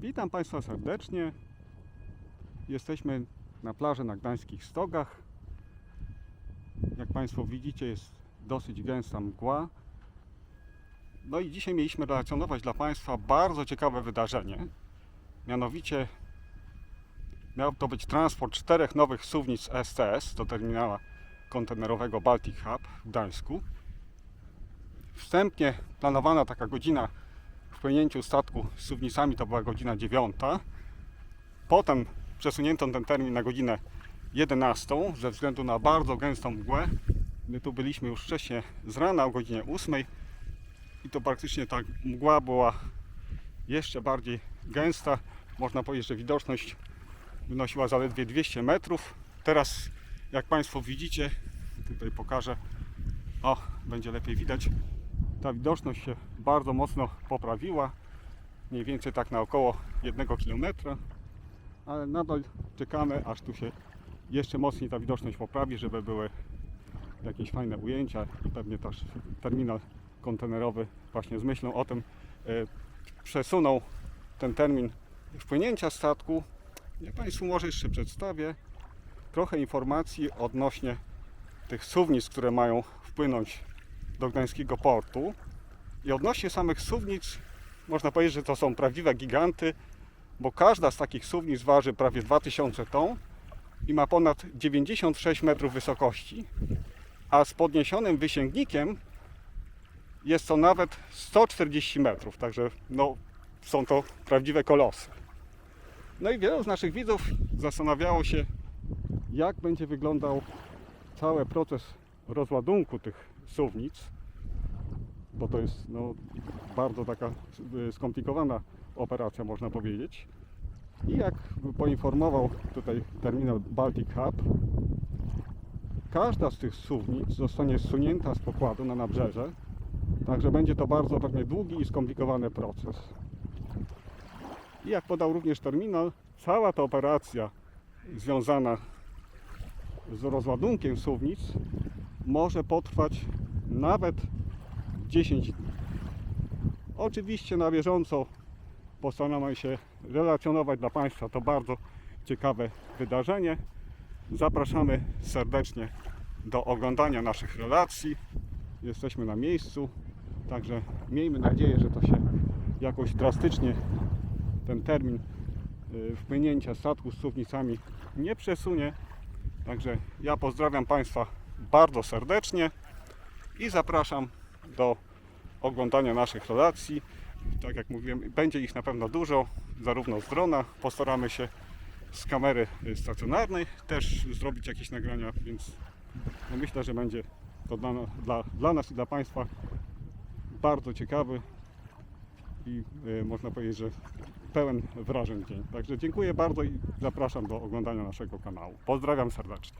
Witam Państwa serdecznie. Jesteśmy na plaży na Gdańskich Stogach. Jak Państwo widzicie, jest dosyć gęsta mgła. No i dzisiaj mieliśmy relacjonować dla Państwa bardzo ciekawe wydarzenie. Mianowicie miał to być transport czterech nowych suwnic STS do terminala kontenerowego Baltic Hub w Gdańsku. Wstępnie planowana taka godzina wpłynięciu statku z suwnicami to była godzina 9. Potem przesunięto ten termin na godzinę 11 ze względu na bardzo gęstą mgłę. My tu byliśmy już wcześniej z rana o godzinie 8 i to praktycznie ta mgła była jeszcze bardziej gęsta. Można powiedzieć, że widoczność wynosiła zaledwie 200 metrów. Teraz, jak Państwo widzicie, tutaj pokażę, o, będzie lepiej widać, ta widoczność się bardzo mocno poprawiła. Mniej więcej tak na około 1 km, ale nadal czekamy, aż tu się jeszcze mocniej ta widoczność poprawi, żeby były jakieś fajne ujęcia i pewnie też terminal kontenerowy właśnie z myślą o tym e, przesunął ten termin wpłynięcia statku. Ja Państwu może jeszcze przedstawię trochę informacji odnośnie tych suwnic, które mają wpłynąć do gdańskiego portu. I odnośnie samych suwnic, można powiedzieć, że to są prawdziwe giganty, bo każda z takich suwnic waży prawie 2000 ton i ma ponad 96 metrów wysokości, a z podniesionym wysięgnikiem jest to nawet 140 metrów, także no, są to prawdziwe kolosy. No i wielu z naszych widzów zastanawiało się, jak będzie wyglądał cały proces rozładunku tych suwnic, bo to jest no, bardzo taka y, skomplikowana operacja, można powiedzieć. I jak poinformował tutaj terminal Baltic Hub, każda z tych suwnic zostanie zsunięta z pokładu na nabrzeże, także będzie to bardzo pewnie długi i skomplikowany proces. I jak podał również terminal, cała ta operacja związana z rozładunkiem suwnic może potrwać nawet 10 dni. Oczywiście na bieżąco postaramy się relacjonować dla Państwa to bardzo ciekawe wydarzenie. Zapraszamy serdecznie do oglądania naszych relacji. Jesteśmy na miejscu, także miejmy nadzieję, że to się jakoś drastycznie ten termin y, wpłynięcia statku z suwnicami nie przesunie. Także ja pozdrawiam Państwa bardzo serdecznie i zapraszam do oglądania naszych relacji. Tak jak mówiłem, będzie ich na pewno dużo, zarówno z drona. Postaramy się z kamery y, stacjonarnej też zrobić jakieś nagrania, więc no myślę, że będzie to dla, dla, dla nas i dla Państwa bardzo ciekawy i y, można powiedzieć, że pełen wrażeń dzień. Także dziękuję bardzo i zapraszam do oglądania naszego kanału. Pozdrawiam serdecznie.